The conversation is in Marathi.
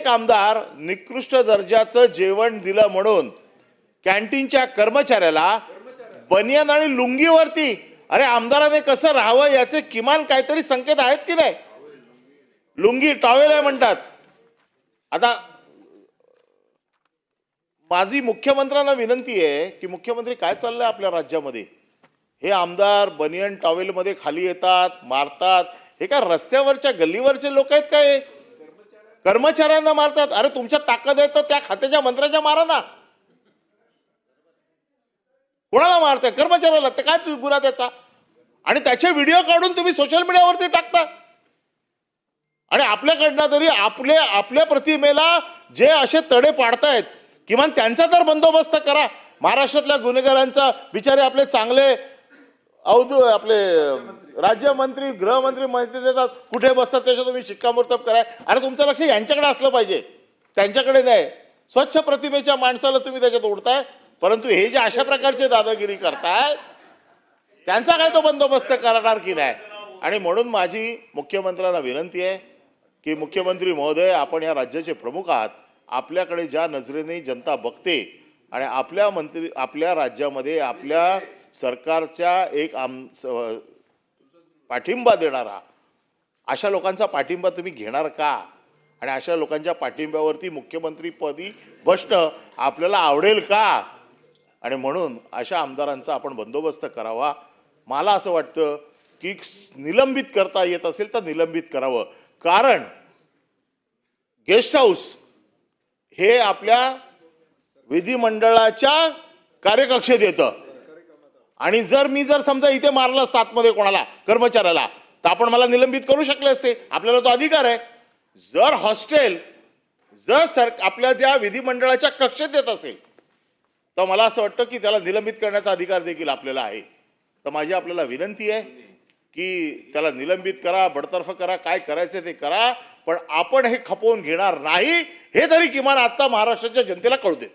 एक आमदार निकृष्ट दर्जाचं जेवण दिलं म्हणून कॅन्टीनच्या कर्मचाऱ्याला बनियन आणि लुंगीवरती अरे आमदाराने कसं राहावं याचे किमान काहीतरी संकेत आहेत की नाही? लुंगी टॉवेल आहे म्हणतात. आता माझी मुख्यमंत्र्यांना विनंती आहे की मुख्यमंत्री काय चाललंय आपल्या राज्यामध्ये? हे आमदार बनियन टॉवेलमध्ये खाली येतात मारतात. हे काय रस्त्यावरच्या गल्लीवरचे लोक आहेत काय? कर्मचाऱ्यांना मारतात. अरे तुमच्या ताकद आहे तर त्या खात्याच्या मंत्र्याच्या मारा ना. कोणाला मारताय? कर्मचाऱ्याला. ते काय गुन्हा त्याचा? आणि त्याचे व्हिडिओ काढून तुम्ही सोशल मीडियावरती टाकता. आणि आपल्याकडनं तरी आपले आपल्या प्रतिमेला जे असे तडे पाडतायत किमान त्यांचा तर बंदोबस्त करा. महाराष्ट्रातल्या गुन्हेगारांचा बिचारे आपले चांगले अवधू आपले राज्यमंत्री गृहमंत्री माहिती देतात कुठे बसतात त्याच्या तुम्ही शिक्कामोर्तब करा अरे तुमचं लक्ष यांच्याकडे असलं पाहिजे. त्यांच्याकडे नाही. स्वच्छ प्रतिमेच्या माणसाला तुम्ही त्याच्यात ओढताय. परंतु हे जे अशा प्रकारचे दादागिरी करताय त्यांचा काय तो बंदोबस्त करणार की नाही? आणि म्हणून माझी मुख्यमंत्र्यांना विनंती आहे की मुख्यमंत्री महोदय आपण या राज्याचे प्रमुख आहात. आपल्याकडे ज्या नजरेने जनता बघते आणि आपल्या मंत्री आपल्या राज्यामध्ये आपल्या सरकारच्या एक आम पाठिंबा देणारा अशा लोकांचा पाठिंबा तुम्ही घेणार का? आणि अशा लोकांच्या पाठिंब्यावरती मुख्यमंत्रीपदी बसणं आपल्याला आवडेल का? आणि म्हणून अशा आमदारांचा आपण बंदोबस्त करावा. मला असं वाटतं की निलंबित करता येत असेल तर निलंबित करावं. कारण गेस्ट हाऊस हे आपल्या विधिमंडळाच्या कार्यकक्षेत येतं. आणि जर मी जर समजा इथे मारलं असतं आतमध्ये कोणाला कर्मचाऱ्याला तर आपण मला निलंबित करू शकले असते. आपल्याला तो अधिकार आहे. जर हॉस्टेल जर सर आपल्या त्या विधिमंडळाच्या कक्षेत येत असेल तर मला असं वाटतं की त्याला निलंबित करण्याचा अधिकार देखील आपल्याला आहे. तर माझी आपल्याला विनंती आहे की त्याला निलंबित करा बडतर्फ करा काय करायचं ते करा पण आपण हे खपवून घेणार नाही हे तरी किमान आता महाराष्ट्राच्या जनतेला कळू देत.